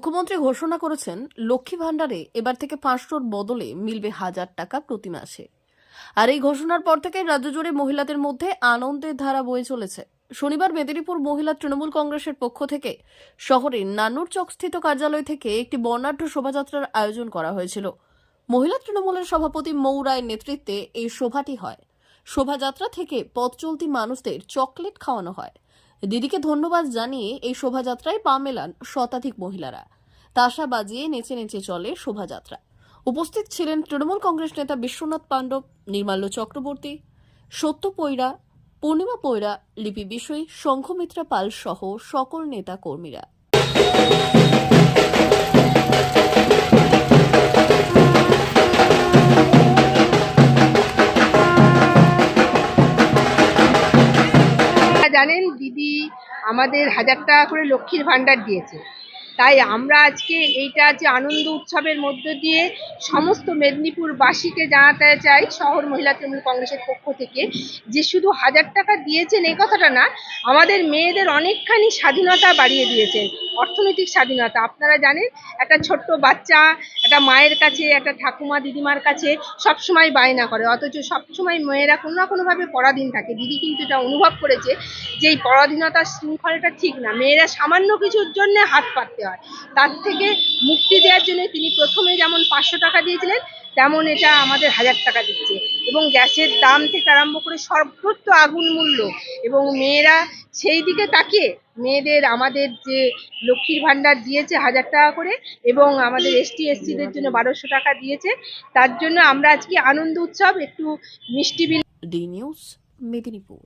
মুখ্যমন্ত্রী ঘোষণা করেছেন, লক্ষ্মী ভাণ্ডারে এবার থেকে পাঁচশোর বদলে মিলবে হাজার টাকা প্রতি মাসে। আর এই ঘোষণার পর থেকে রাজ্য জুড়ে মহিলাদের মধ্যে আনন্দের ধারা বয়ে চলেছে। শনিবার মেদিনীপুর মহিলা তৃণমূল কংগ্রেসের পক্ষ থেকে শহরের নানুর চকস্থিত কার্যালয় থেকে একটি বর্ণাঢ্য শোভাযাত্রার আয়োজন করা হয়েছিল। মহিলা তৃণমূলের সভাপতি মৌরায়ের নেতৃত্বে এই শোভাটি হয়। শোভাযাত্রা থেকে পথ চলতি মানুষদের চকলেট খাওয়ানো হয়। দিদিকে ধন্যবাদ জানিয়ে এই শোভাযাত্রায় পা মেলান শতাধিক মহিলারা। তাসা বাজিয়ে নেচে নেচে চলে শোভাযাত্রা। উপস্থিত ছিলেন তৃণমূল কংগ্রেস নেতা বিশ্বনাথ পাণ্ডব, নির্মাল্য চক্রবর্তী, সত্য পৈরা, পূর্ণিমা পৈরা, লিপি বিষয়ী, শঙ্খমিত্রা পাল সহ সকল নেতা কর্মীরা। জানেন, দিদি আমাদের হাজার টাকা করে লক্ষ্মীর ভাণ্ডার দিয়েছে। তাই আমরা আজকে এইটা যে আনন্দ উৎসবের মধ্য দিয়ে সমস্ত মেদিনীপুরবাসীকে জানাতে চাই, শহর মহিলা তৃণমূল কংগ্রেসের পক্ষ থেকে, যে শুধু হাজার টাকা দিয়েছেন এই কথাটা না, আমাদের মেয়েদের অনেকখানি স্বাধীনতা বাড়িয়ে দিয়েছেন, অর্থনৈতিক স্বাধীনতা। আপনারা জানেন, একটা ছোট্ট বাচ্চা, একটা মায়ের কাছে, একটা ঠাকুমা দিদিমার কাছে সবসময় বায়না করে, অথচ সবসময় মেয়েরা কোনো না কোনোভাবে পরাধীন থাকে। দিদি কিন্তু এটা অনুভব করেছে যে এই পরাধীনতার শৃঙ্খলাটা ঠিক না, মেয়েরা সামান্য কিছুর জন্য হাত পাততে হয়। তার থেকে মুক্তি দেওয়ার জন্য তিনি প্রথমে যেমন পাঁচশো টাকা দিয়েছিলেন, তেমন এটা আমাদের হাজার টাকা দিচ্ছে। এবং গ্যাসের দাম থেকে আরম্ভ করে সর্বত্র আগুন মূল্য। এবং মেয়েরা সেই দিকে তাকিয়ে মেয়েদের আমাদের যে লক্ষ্মীর ভাণ্ডার দিয়েছে হাজার টাকা করে এবং আমাদের এসটি এসসিদের জন্য বারোশো টাকা দিয়েছে, তার জন্য আমরা আজকে আনন্দ উৎসব, একটু মিষ্টি বিল ডি নিউজ, মেদিনীপুর।